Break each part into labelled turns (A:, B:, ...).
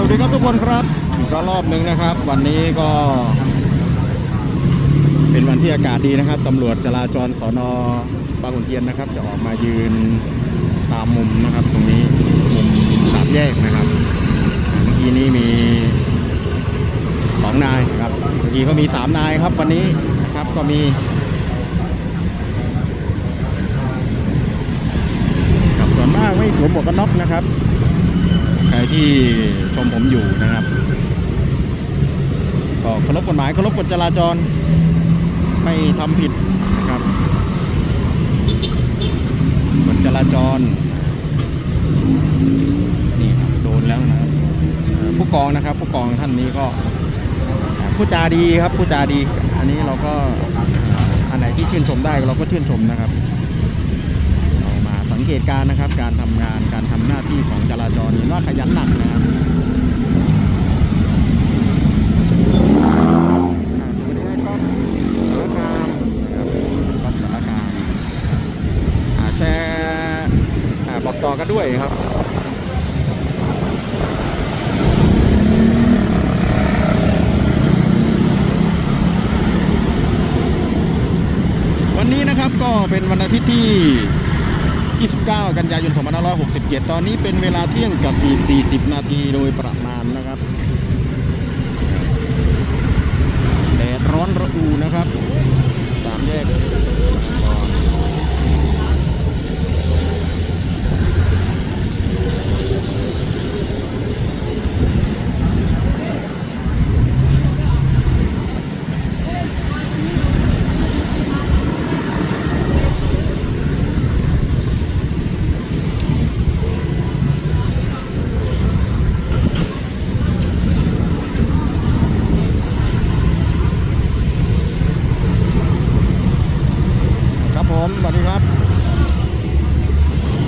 A: สวัสดีครับทุกคนครับก็รอบหนึ่งนะครับ วันนี้ก็ เป็นวันที่อากาศดีนะครับตำรวจจราจรสอนอบางขุนเทียนนะครับ จะออกมายืนตามมุมนะครับ ตรงนี้มุมสามแยกนะครับเมื่อกี้นี้มีสองนายครับเมื่อกี้ก็มีสามนายครับ วันนี้นะครับก็มีครับส่วนมากไม่สวมหมวกกันน็อกนะครับ ที่ชมผมอยู่นะครับก็เคารพกฎหมายเคารพกฎจราจร ไม่ทำผิดนะครับกฎจราจรนี่ครับโดนแล้วนะครับผู้กองนะครับ ผู้กองท่านนี้ก็ผู้จาดีครับผู้จาดี อันนี้เราก็อันไหนที่ชื่นชมได้เราก็ชื่นชมนะครับ สังเกตการณ์นะครับ การทำงานการทำหน้าที่ของจราจรเห็นว่าขยันหนักนะครับรับก๊อฟสระครับก๊อฟสารคามอ่าแชร์อ่บอกต่อกันด้วยครับวันนี้นะครับก็เป็นวันอาทิตย์ที่ 29 กันยายน 2567 ตอนนี้เป็นเวลาเที่ยงกับอีก40 นาทีโดยประมาณนะครับแดดร้อนระอุนะครับ สามแยกก่อนครับผมสวัสดีครับ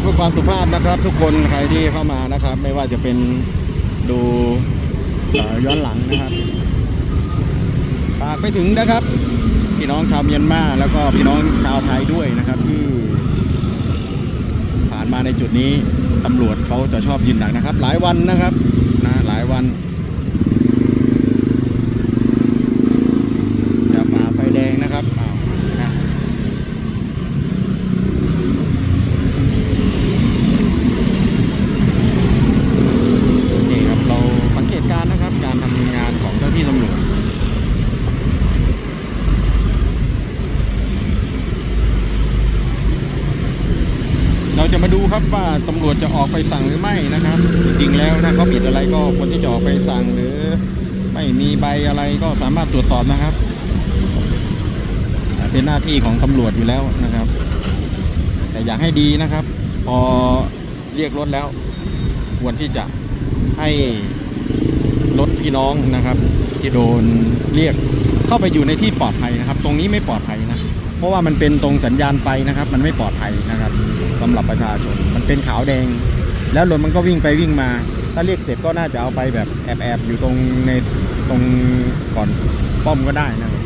A: เพื่อ ความสุภาพนะครับ ทุกคนใครที่เข้ามานะครับ ไม่ว่าจะเป็นดูย้อนหลังนะครับฝากไปถึงนะครับพี่น้องชาวเมียนมาแล้วก็พี่น้องชาวไทยด้วยนะครับที่ผ่านมาในจุดนี้ตำรวจเขาจะชอบยืนดักนะครับ หลายวันนะครับนะหลายวันจะฝ่าไฟแดงนะครับอ้าวนะ นี่ครับเราสังเกตการณ์นะครับ การทำงานของเจ้าที่ตำรวจเรา จะมาดูครับว่าตำรวจจะออกไปสั่งหรือไม่นะครับ จริงๆแล้วถ้าเขาผิดอะไรก็ควรที่จะออกไปสั่งหรือ ไม่มีใบอะไรก็สามารถตรวจสอบนะครับ เป็นหน้าที่ของตำรวจอยู่แล้วนะครับ แต่อยากให้ดีนะครับ พอเรียกรถแล้ว ควรที่จะให้รถพี่น้องนะครับ ที่โดนเรียกเข้าไปอยู่ในที่ปลอดภัยนะครับ ตรงนี้ไม่ปลอดภัยนะเพราะว่ามันเป็นตรงสัญญาณไฟนะครับ มันไม่ปลอดภัยนะครับ สำหรับประชาชน มันเป็นขาวแดง แล้วรถมันก็วิ่งไปวิ่งมา ถ้าเรียกเสร็จก็น่าจะเอาไปแบบแอบๆอยู่ตรงในตรงก่อนป้อมก็ได้นะครับ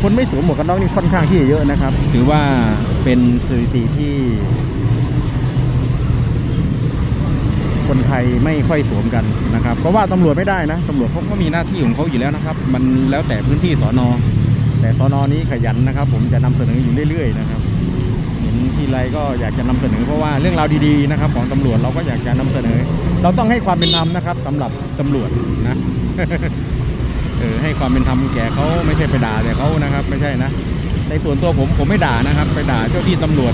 A: คนไม่สวมหมวกกันน็อกนี่ค่อนข้างที่จะเยอะนะครับ ถือว่าเป็นสถิติที่ คนไทยไม่ค่อยสวมกันนะครับเพราะว่าตำรวจไม่ได้นะตำรวจเขาก็มีหน้าที่ของเขาอยู่แล้วนะครับ มันแล้วแต่พื้นที่สอนอแต่สอนอนี้ขยันนะครับ ผมจะนำเสนออยู่เรื่อยๆนะครับเห็นทีไรก็อยากจะนำเสนอเพราะว่าเรื่องราวดีๆนะครับ ของตำรวจเราก็อยากจะนำเสนอ เราต้องให้ความเป็นธรรมนะครับสำหรับตำรวจนะเออให้ความเป็นธรรมแก่เขาไม่ใช่ไปด่าแต่เขานะครับ ไม่ใช่นะในส่วนตัวผมผมไม่ด่านะครับ ไปด่าเจ้าที่ตำรวจ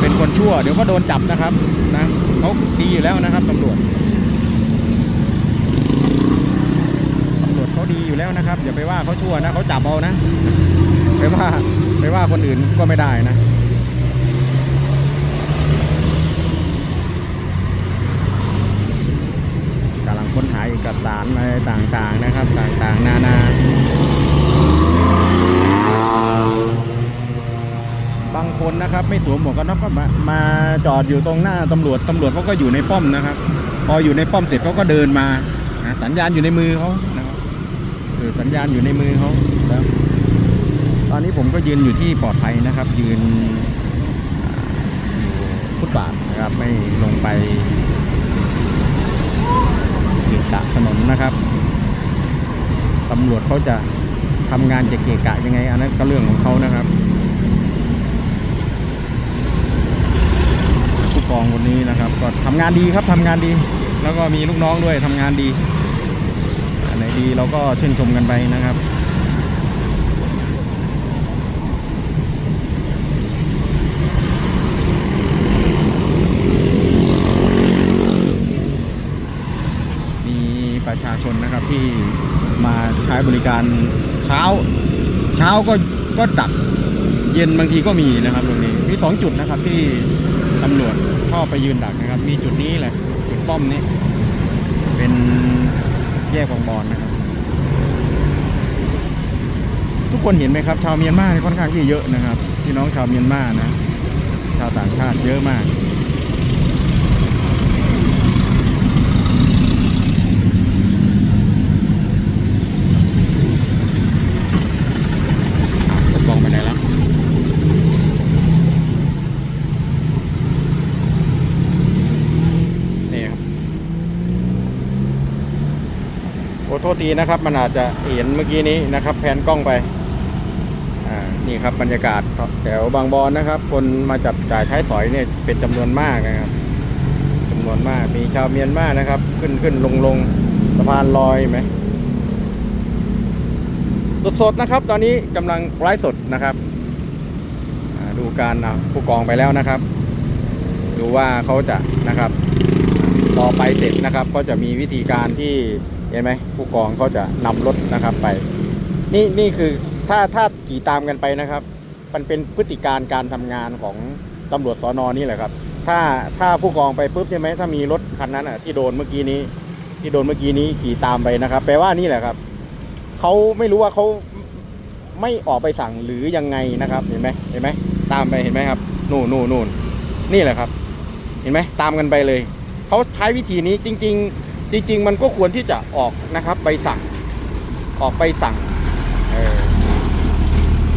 A: เป็นคนชั่ว เดี๋ยวก็โดนจับนะครับนะ เขาดีอยู่แล้วนะครับตำรวจตำรวจเขาดีอยู่แล้วนะครับอย่าไปว่าเขาชั่วนะเขาจับเอานะไปว่าไปว่าคนอื่นก็ไม่ได้นะกำลังค้นหาเอกสารอะไรต่างๆนะครับ ต่างๆ นานา บางคนนะครับ ไม่สวมหมวกกันน็อกก็มามาจอดอยู่ตรงหน้าตำรวจตำรวจเขาก็อยู่ในป้อมนะครับ พออยู่ในป้อมเสร็จเขาก็เดินมาสัญญาณอยู่ในมือเขานะครับเออสัญญาณอยู่ในมือเขาแล้วตอนนี้ผมก็ยืนอยู่ที่ปลอดภัยนะครับ ยืนอยู่ฟุตบาทนะครับไม่ลงไปเกะกะถนนนะครับตำรวจเขาจะทำงานจะเกะกะยังไง อันนั้นก็เรื่องของเขานะครับ ผู้ก องคนนี้นะครับ ก็ทำงานดีครับทำงานดี แล้วก็มีลูกน้องด้วยทำงานดีอันไหนดีเราก็ชื่นชมกันไปนะครับมีประชาชนนะครับที่มาใช้บริการเช้า เช้าก็ก็ดักเย็นบางทีก็มีนะครับตรงนี้มีสองจุดนะครับที่ตำรวจ ชอบไปยืนดักนะครับ มีจุดนี้แหละจุดป้อมนี้ เป็นแยกบางบอนนะครับ ทุกคนเห็นไหมครับ ชาวเมียนมาค่อนข้างที่เยอะนะครับพี่น้องชาวเมียนมานะ ชาวต่างชาติเยอะมาก ผมกองไปไหนแล้ว นี่ครับ โอ้โทษทีนะครับ มันอาจจะเห็นเมื่อกี้นี้นะครับแผนกล้องไปนี่ครับบรรยากาศแถวบางบอนนะครับ คนมาจับจ่ายใช้สอยเนี่ยเป็นจำนวนมากนะครับจำนวนมากมีชาวเมียนมานะครับ ขึ้นขึ้นลงลงสะพานลอยไหมสดๆนะครับ ตอนนี้กำลังไลฟ์สดนะครับดูการอะผู้กองไปแล้วนะครับ ดูว่าเขาจะนะครับพอไปเสร็จนะครับ ก็จะมีวิธีการที่ เห็นไหมผู้กองเขาจะนำรถนะครับไป นี่นี่คือถ้าถ้าขี่ตามกันไปนะครับ มันเป็นพฤติการการทำงานของตำรวจสอนอนี่แหละครับ ถ้าถ้าผู้กองไปปุ๊บใช่ไหมถ้ามีรถคันนั้นอะที่โดนเมื่อกี้นี้ ที่โดนเมื่อกี้นี้ขี่ตามไปนะครับ แปลว่านี่แหละครับเขาไม่รู้ว่าเขาไม่ออกไปสั่งหรือยังไงนะครับ เห็นไหมเห็นไหมตามไปเห็นไหมครับ นู่นนู่นนู่นนี่แหละครับ เห็นไหมตามกันไปเลยเขาใช้วิธีนี้จริง ๆ จริงๆ มันก็ควรที่จะออกนะครับใบสั่งออกใบสั่ง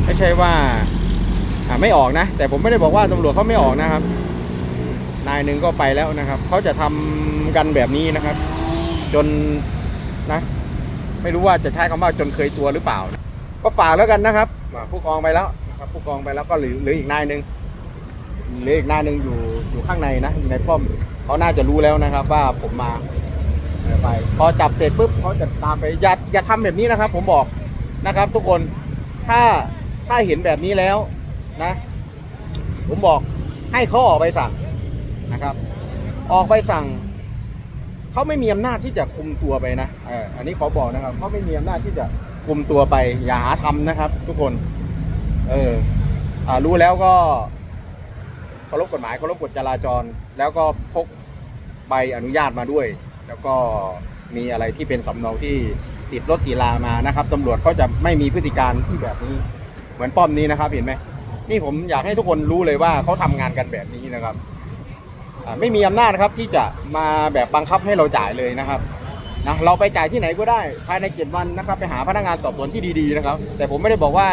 A: ไม่ใช่ว่าไม่ออกนะ แต่ผมไม่ได้บอกว่าตำรวจเขาไม่ออกนะครับ นายหนึ่งก็ไปแล้วนะครับเขาจะทำกันแบบนี้นะครับ จนนะไม่รู้ว่าจะใช้คำว่าจนเคยตัวหรือเปล่า ก็ฝากแล้วกันนะครับ ผู้กองไปแล้วนะครับผู้กองไปแล้วก็เหลือหลืออีกนายหนึ่งเหลืออีกนายหนึ่งอยู่อยู่ข้างในนะอยู่ในป้อมเขาน่าจะรู้แล้วนะครับว่าผมมา ไป พอจับเสร็จปุ๊บเขาจะตามไปอย่าอย่าทำแบบนี้นะครับ ผมบอกนะครับ ทุกคนถ้าถ้าเห็นแบบนี้แล้วนะ ผมบอกให้เขาออกใบสั่งนะครับ ออกใบสั่งเขาไม่มีอำนาจที่จะคุมตัวไปนะเอออันนี้ขอบอกนะครับเขาไม่มีอำนาจที่จะคุมตัวไป อย่าหาทำนะครับ ทุกคน เอออ่ารู้แล้วก็เคารพกฎหมายเคารพกฎจราจร แล้วก็พกใบอนุญาตมาด้วย แล้วก็มีอะไรที่เป็นสำเนาที่ติดรถติลามานะครับตำรวจก็จะไม่มีพฤติการที่แบบนี้ เหมือนป้อมนี้นะครับเห็นไหมนี่ผมอยากให้ทุกคนรู้เลยว่าเขาทำงานกันแบบนี้นะครับไม่มีอำนาจนะครับที่จะมาแบบบังคับให้เราจ่ายเลยนะครับนะเราไปจ่ายที่ไหนก็ได้ภายใน7วันนะครับ ไปหาพนักงานสอบสวนที่ดีๆนะครับ แต่ผมไม่ได้บอกว่า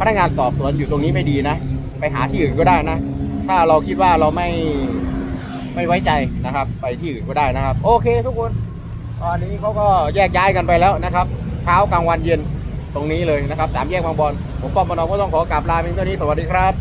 A: พนักงานสอบสวนอยู่ตรงนี้ไม่ดีนะ ไปหาที่อื่นก็ได้นะ ถ้าเราคิดว่าเราไม่ ไม่ไว้ใจนะครับ ไปที่อื่นก็ได้นะครับ โอเคทุกคน ตอนนี้เขาก็แยกย้ายกันไปแล้วนะครับ เช้ากลางวันเย็นตรงนี้เลยนะครับสามแยกบางบอนผมป้อมปนอมก็ต้องขอกราบลาเพียงเท่านี้สวัสดีครับ